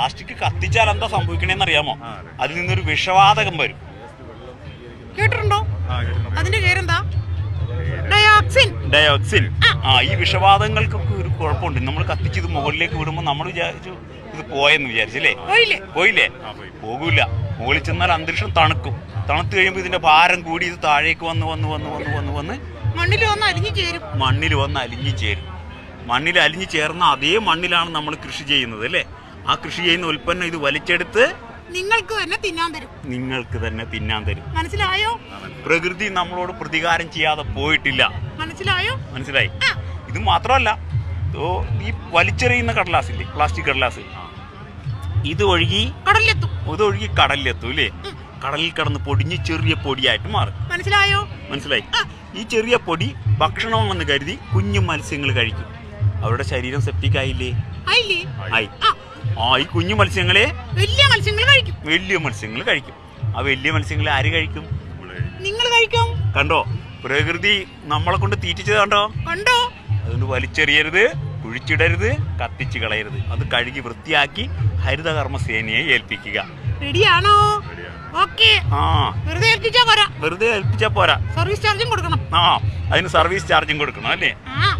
Plastic കത്തിച്ചാൽ എന്താ സംഭവിക്കണേന്ന് അറിയാമോ. അതിൽ നിന്നൊരു വിഷവാതകം വരും. കേട്ടിട്ടുണ്ടോ? അതിന്റെ പേരെന്താ? ഡയോക്സിൻ. ഡയോക്സിൻ. ആ. ഈ വിഷവാതങ്ങൾക്കൊക്കെ ഒരു കുഴപ്പമുണ്ട്. നമ്മൾ കത്തിച്ചത് ഇത് മുകളിലേക്ക് വിടുമ്പോൾ നമ്മൾ വിചാരിച്ചു ഇത് പോയെന്ന് വിചാരിച്ചല്ലേ? പോയില്ലേ? പോകൂല. മുകളിൽ ചെന്നാൽ അന്തരീക്ഷം തണുക്കും. തണുത്തു കഴിയുമ്പോൾ ഇതിന്റെ ഭാരം കൂടി ഇത് താഴേക്ക് വന്ന് വന്ന് വന്ന് വന്ന് വന്ന് വന്ന് മണ്ണിൽ വന്ന് അലിഞ്ഞു ചേരും. മണ്ണിൽ വന്ന് അലിഞ്ഞു ചേരും. മണ്ണിൽ അലിഞ്ഞു ചേർന്ന അതേ മണ്ണിലാണ് നമ്മൾ കൃഷി ചെയ്യുന്നത് അല്ലേ? ആ കൃഷി ചെയ്യുന്ന ഉൽപ്പന്നം ഇത് വലിച്ചെടുത്ത് നിങ്ങൾക്ക് തന്നെ തിന്നാൻ തരും. നിങ്ങൾക്ക് തന്നെ തിന്നാൻ തരും. മനസ്സിലായോ? പ്രകൃതി നമ്മളോട് പ്രതികാരം ചെയ്യാതെ പോയിട്ടില്ല. മനസ്സിലായോ? മനസ്സിലായി? ഇത് മാത്രമല്ല ഈ വലിച്ചെറിയുന്ന കടലാസില്ലേ പ്ലാസ്റ്റിക് കടലാസ്. ഇത് ഒഴുകി കടലിലെത്തും. ഇത് ഒഴുകി കടലിലെത്തും അല്ലേ കടലിൽ കിടന്ന് പൊടിഞ്ഞ് ചെറിയ പൊടിയായിട്ട് മാറും. മനസ്സിലായോ? മനസ്സിലായി? ഈ ചെറിയ പൊടി ഭക്ഷണമെന്ന് കരുതി കുഞ്ഞു മത്സ്യങ്ങൾ കഴിക്കും. അവരുടെ ശരീരം സെപ്റ്റിക് ആയില്ലേ? ആയി. ആ ഈ കുഞ്ഞു മത്സ്യങ്ങളെ വലിയ മത്സ്യങ്ങൾ കഴിക്കും. വലിയ മത്സ്യങ്ങൾ കഴിക്കും. ആ വലിയ മത്സ്യങ്ങളെ ആര് കഴിക്കും? നിങ്ങൾ കഴിക്കും. കണ്ടോ? പ്രകൃതി നമ്മളെ കൊണ്ട് തീറ്റിച്ചത് കണ്ടോ? കണ്ടോ? അതുകൊണ്ട് വലിച്ചെറിയരുത് കുഴിച്ചിടരുത് കത്തിച്ചു കളയരുത്. അത് കഴുകി വൃത്തിയാക്കി ഹരിതകർമ്മ സേനയെ ഏൽപ്പിക്കുക. റെഡിയാണോ? വെറുതെ ഏൽപ്പിച്ചാ പോരാ. സർവീസ് ചാർജും കൊടുക്കണം. ആ അതിന് സർവീസ് ചാർജും കൊടുക്കണം അല്ലേ? ആ.